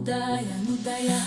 Нудая, нудая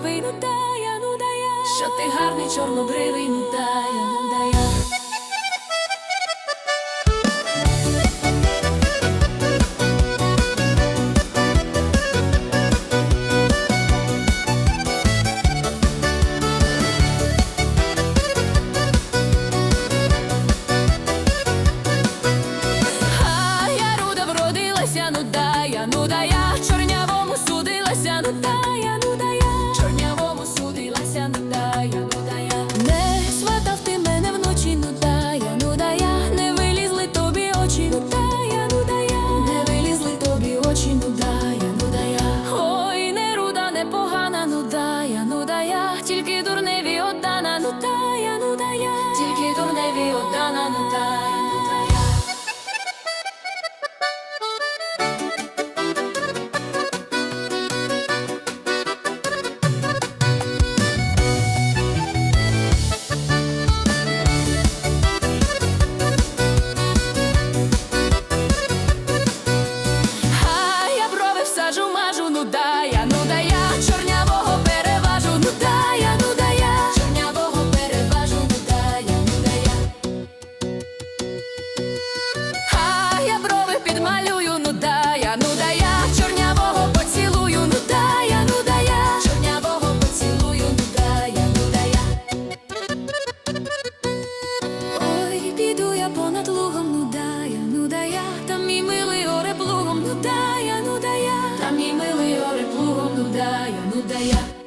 чорнобривий, ну я ну да я що ти гарний, чорнобривий, ну та я ну да я. милий оре плугом, ну да я, ну да я.